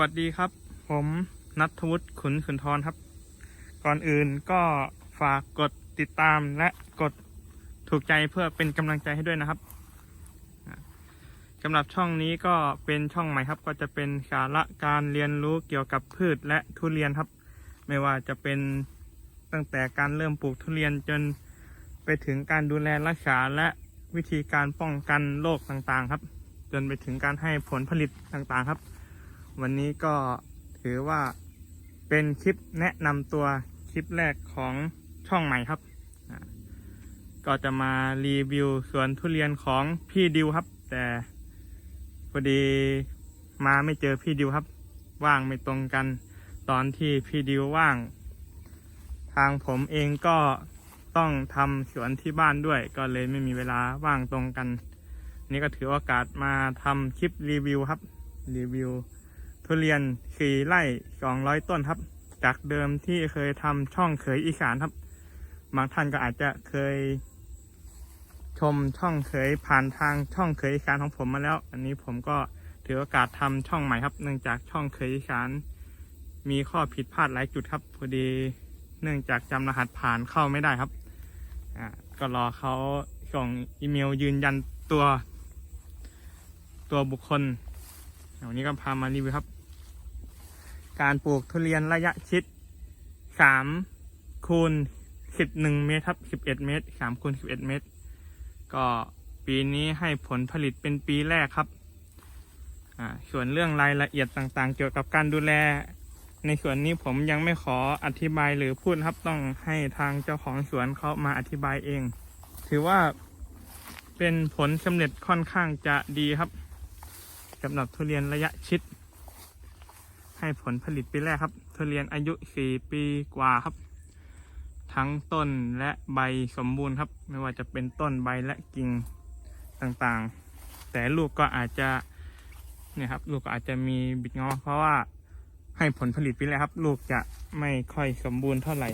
วัสดีครับ ผมนัทวุฒิขุนขุนทรครับ ก่อนอื่นก็ฝากกดติดตามและกดถูกใจเพื่อเป็นกำลังใจให้ด้วยนะครับสำหรับช่องนี้ก็เป็นช่องใหม่ครับ ก็จะเป็นสาระการเรียนรู้เกี่ยวกับพืชและทุเรียนครับ ไม่ว่าจะเป็นตั้งแต่การเริ่มปลูกทุเรียนจนไปถึงการดูแลรักษาและวิธีการป้องกันโรคต่างๆ ครับ จนไปถึงการให้ผลผลิตต่างๆ ครับ วันนี้ก็ถือว่าเป็นคลิปแนะนำตัวคลิปแรกของช่องใหม่ครับ ก็จะมารีวิวสวนทุเรียนของพี่ดิวครับ แต่พอดีมาไม่เจอพี่ดิวครับ ว่างไม่ตรงกัน ตอนที่พี่ดิวว่าง ทางผมเองก็ต้องทำสวนที่บ้านด้วย ก็เลยไม่มีเวลาว่างตรงกัน นี่ก็ถือโอกาสมาทำคลิปรีวิวครับรีวิว ทุเรียนสี่ไร่สองร้อยต้นครับ จากเดิมที่เคยทำช่องเขยอีสานครับ บางท่านก็อาจจะเคย ชมช่องเขยผ่านทางช่องเขยอีสานของผมมาแล้ว อันนี้ผมก็ถือโอกาสทำช่องใหม่ครับ เนื่องจากช่องเขยอีสานมีข้อผิดพลาดหลายจุดครับ พอดีเนื่องจากจำรหัสผ่านเข้าไม่ได้ครับอ่าก็รอเขาส่งอีเมลยืนยันตัว ตัวบุคคลวันนี้ก็พามารีวิวครับ การปลูกทุเรียนระยะชิดสามคูณสิบหนึ่งเมตรครับสิบเอ็ดเมตรสามคูณสิบเอ็ดเมตร ก็ปีนี้ให้ผลผลิตเป็นปีแรกครับอ่าส่วนเรื่องรายละเอียดต่างๆ เกี่ยวกับการดูแล ในส่วนนี้ผมยังไม่ขออธิบายหรือพูดครับต้องให้ทางเจ้าของสวนเขามาอธิบายเอง ถือว่าเป็นผลสำเร็จค่อนข้างจะดีครับสำหรับทุเรียนระยะชิด ให้ผลผลิตปีแรกครับ ทุเรียนอายุ 4 ปีกว่าครับ ทั้งต้นและใบสมบูรณ์ครับ ไม่ว่าจะเป็นต้นใบและกิ่งต่างๆ แต่ลูกก็อาจจะเนี่ยครับ ลูกก็อาจจะมีบิดงอ เพราะว่าให้ผลผลิตปีแรกครับ ลูกจะไม่ค่อยสมบูรณ์เท่าไหร่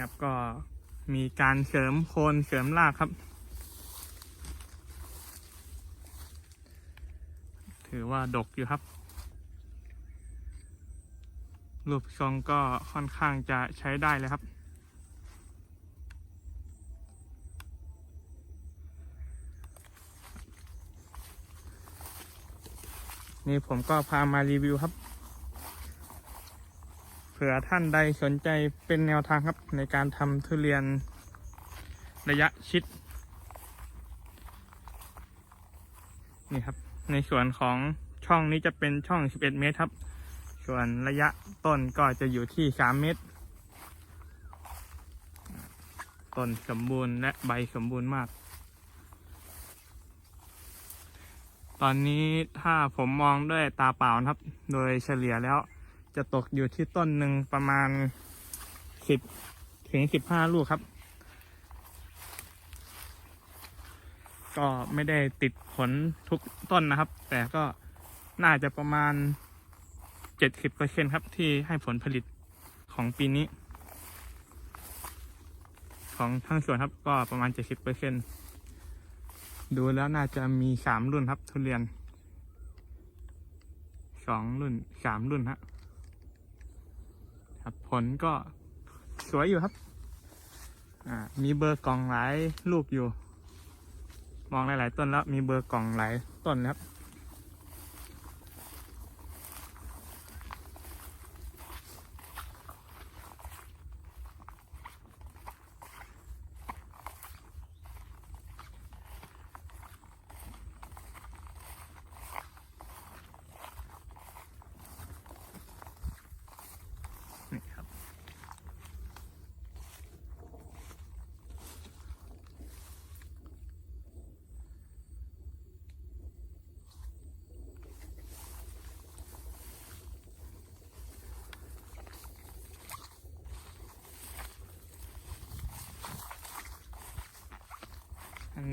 ครับก็มีการเสริมโคนเสริมรากครับ ถือว่าดกอยู่ครับ รูปทรงก็ค่อนข้างจะใช้ได้เลยครับ นี่ผมก็พามารีวิวครับ เผื่อท่านใดสนใจเป็นแนวทางครับในการทำทุเรียนระยะชิด นี่ครับ ในส่วนของช่องนี้จะเป็นช่อง 11 เมตรครับ ส่วนระยะต้นก็จะอยู่ที่ 3 เมตร ต้นสมบูรณ์และใบสมบูรณ์มาก ตอนนี้ถ้าผมมองด้วยตาเปล่านะครับ โดยเฉลี่ยแล้วจะตกอยู่ที่ต้นหนึ่งประมาณ 10 ถึง 15 ลูกครับ ก็ไม่ได้ติดผลทุกต้นนะครับ แต่ก็น่าจะประมาณ 70%ครับที่ให้ผลผลิตของปีนี้ ของทั้งสวนครับก็ประมาณ 70%ดูแล้วน่าจะมีสามรุ่นครับ ทุเรียนสองรุ่นสามรุ่นฮะครับผลก็สวยอยู่ครับ มีเบอร์กล่องหลายลูกอยู่ มองหลาย ๆ ต้นแล้วมีเบอร์กล่องหลายต้นนะครับ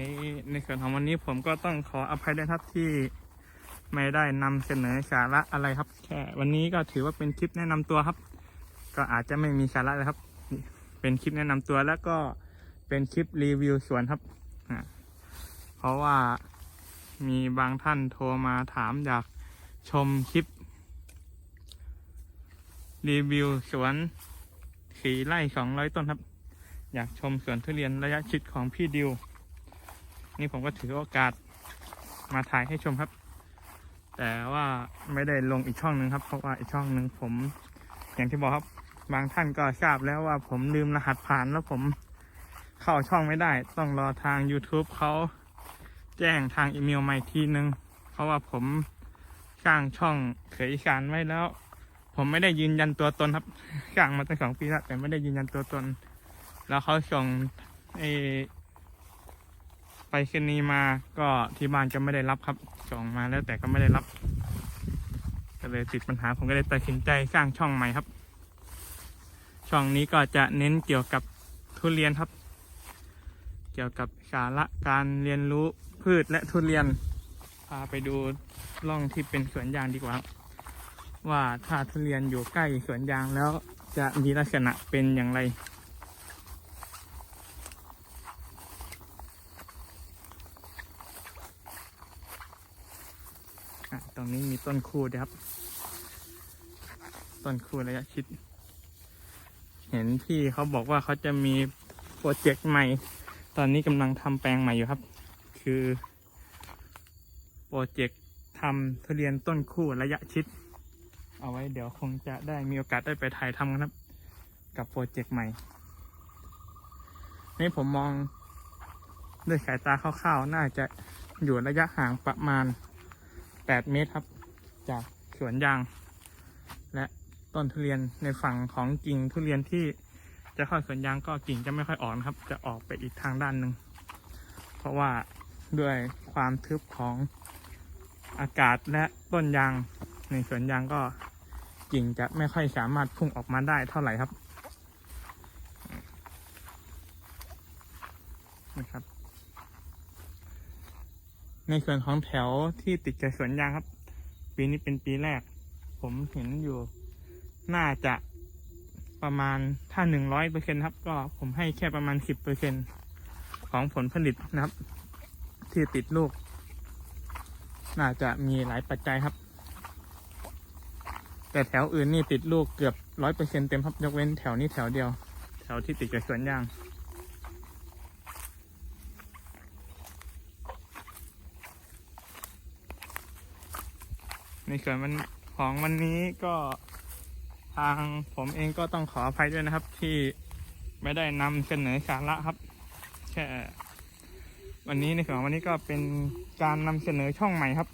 นี้ในส่วนของวันนี้ผมก็ต้องขออภัยด้วยครับที่ไม่ได้นำเสนอสาระอะไรครับ แค่วันนี้ก็ถือว่าเป็นคลิปแนะนำตัวครับ ก็อาจจะไม่มีสาระเลยครับ เป็นคลิปแนะนำตัวแล้วก็เป็นคลิปรีวิวสวนครับเพราะว่ามีบางท่านโทรมาถามอยากชมคลิป รีวิวสวนสีไร่สองร้อยต้นครับ อยากชมสวนทุเรียนระยะชิดของพี่ดิว นี่ผมก็ถือโอกาสมาถ่ายให้ชมครับ แต่ว่าไม่ได้ลงอีกช่องหนึ่งครับ เพราะว่าอีกช่องหนึ่งผมอย่างที่บอกครับ บางท่านก็ทราบแล้วว่าผมลืมรหัสผ่านแล้วผมเข้าช่องไม่ได้ ต้องรอทาง YouTube เขาแจ้งทางอีเมลมาอีกทีนึง เพราะว่าผมสร้างช่องเขยอีสานไว้แล้ว ผมไม่ได้ยืนยันตัวตนครับสร้างมาตั้งสองปีแล้วแต่ไม่ได้ยืนยันตัวตน แล้วเขาส่งไอ ไปคืนนี้มาก็ที่บ้านก็ไม่ได้รับครับส่งมาแล้วแต่ก็ไม่ได้รับ ก็เลยติดปัญหาผมก็เลยตัดสินใจสร้างช่องใหม่ครับ ช่องนี้ก็จะเน้นเกี่ยวกับทุเรียนครับ เกี่ยวกับสาระการเรียนรู้พืชและทุเรียนพาไปดูร่องที่เป็นสวนยางดีกว่าครับว่าถ้าทุเรียนอยู่ใกล้สวนยางแล้วจะมีลักษณะเป็นอย่างไร ตรงนี้มีต้นคูด้วยครับ ต้นคูระยะชิด เห็นพี่เขาบอกว่าเขาจะมีโปรเจกต์ใหม่ ตอนนี้กำลังทำแปลงใหม่อยู่ครับ คือโปรเจกต์ทำทุเรียนต้นคู่ระยะชิด เอาไว้เดี๋ยวคงจะได้มีโอกาสได้ไปถ่ายทำกันครับ กับโปรเจกต์ใหม่ นี่ผมมองด้วยสายตาคร่าวๆ น่าจะอยู่ระยะห่างประมาณ 8 เมตรครับ จากสวนยาง และต้นทุเรียนในฝั่งของกิ่งทุเรียนที่จะเข้าสวนยางก็กิ่งจะไม่ค่อยออกนครับ จะออกไปอีกทางด้านหนึ่งเพราะว่าด้วยความทึบของอากาศและต้นยางในสวนยางก็กิ่งจะไม่ค่อยสามารถพุ่งออกมาได้เท่าไหร่ครับนะครับ ในส่วนของแถวที่ติดกับสวนยางครับ ปีนี้เป็นปีแรก ผมเห็นอยู่ น่าจะประมาณถ้าหนึ่งร้อยเปอร์เซ็นครับ ก็ผมให้แค่ประมาณสิบเปอร์เซ็นของผลผลิตนะครับ ที่ติดลูก น่าจะมีหลายปัจจัยครับ แต่แถวอื่นนี่ติดลูกเกือบร้อยเปอร์เซ็นเต็มครับ ยกเว้นแถวนี้แถวเดียว แถวที่ติดกับสวนยาง ในส่วนวันของวันนี้ก็ทางผมเองก็ต้องขออภัยด้วยนะครับ ที่ไม่ได้นำเสนอสาระครับแค่วันนี้ในส่วนของวันนี้ก็เป็นการนำเสนอช่องใหม่ครับ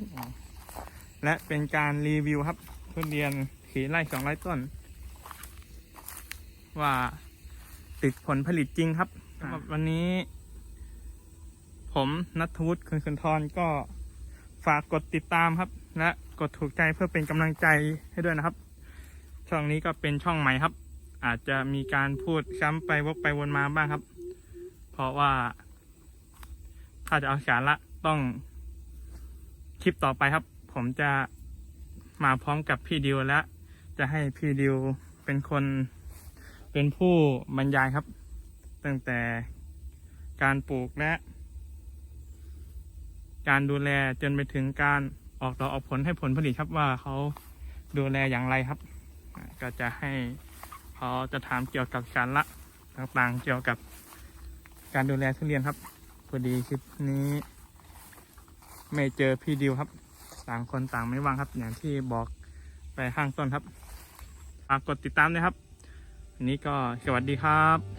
และเป็นการรีวิวครับทุเรียนขีไร่สองไร่ต้น ว่าติดผลผลิตจริงครับสำหรับวันนี้ ผมนัทวุฒิคุณสุนทรก็ฝากกดติดตามครับ และ กดถูกใจเพื่อเป็นกำลังใจให้ด้วยนะครับ ช่องนี้ก็เป็นช่องใหม่ครับ อาจจะมีการพูดซ้ำไปวกไปวนมาบ้างครับ เพราะว่า ถ้าจะเอาสาระต้องคลิปต่อไปครับ ผมจะมาพร้อมกับพี่ดิวและจะให้พี่ดิวเป็นคนเป็นผู้บรรยายครับ ตั้งแต่การปลูกและ การดูแลจนไปถึงการ ออกดอกออกผลให้ผลผลิตครับว่าเขาดูแลอย่างไรครับ ก็จะให้เขาจะถามเกี่ยวกับสารละต่างๆเกี่ยวกับการดูแลทุเรียนครับพอดีคลิปนี้ ไม่เจอพี่ดิวครับ ต่างคนต่างไม่ว่างครับ อย่างที่บอกไปข้างต้นครับฝากกดติดตามด้วยครับวันนี้ก็สวัสดีครับ